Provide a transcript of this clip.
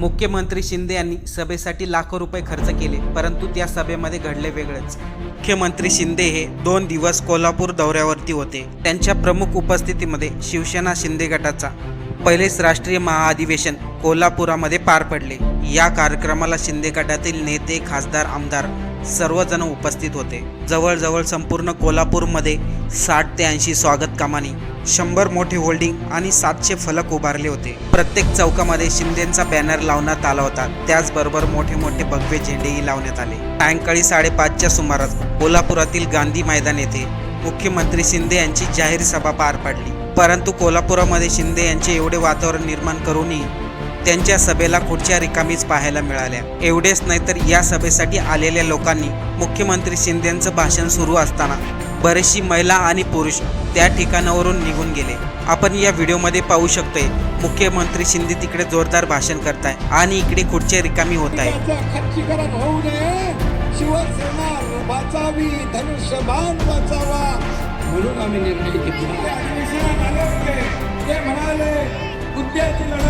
मुख्यमंत्री शिंदे यांनी सभेसाठी लाखो रुपये खर्च केले परंतु त्या सभेमध्ये घडले वेगळेच. मुख्यमंत्री शिंदे हे दोन दिवस कोल्हापूर दौऱ्यावरती होते. त्यांच्या प्रमुख उपस्थितीमध्ये शिवसेना शिंदे गटाचा पहिलेच राष्ट्रीय महाअधिवेशन कोल्हापुरामध्ये पार पडले. या कार्यक्रमाला शिंदे गटातील नेते खासदार आमदार सर्वजण उपस्थित होते. जवळजवळ संपूर्ण कोल्हापूरमध्ये साठ ते ऐंशी स्वागत कामानी शंभर मोठे होल्डिंग आणि सातशे फलक उभारले होते. प्रत्येक चौकामध्ये शिंदेचा बॅनर लावण्यात आला होता. त्याचबरोबर मोठे मोठे भगवे झेंडेही लावण्यात आले. सायंकाळी साडेपाचच्या सुमारास कोल्हापुरातील गांधी मैदान येथे मुख्यमंत्री शिंदे यांची जाहीर सभा पार पडली. परंतु कोल्हापुरामध्ये शिंदे यांचे एवढे वातावरण निर्माण करूनही त्यांच्या सभेला खुर्च्या रिकामीच पाहायला मिळाल्या. एवढेच नाही तर या सभेसाठी आलेल्या लोकांनी मुख्यमंत्री शिंदेचं भाषण सुरू असताना बरेचशी महिला आणि पुरुष त्या ठिकाणावरून निघून गेले. आपण या व्हिडिओमध्ये पाहू शकतोय मुख्यमंत्री शिंदे तिकडे जोरदार भाषण करताय आणि इकडे खुर्च्या रिकामी होत आहे Yeah.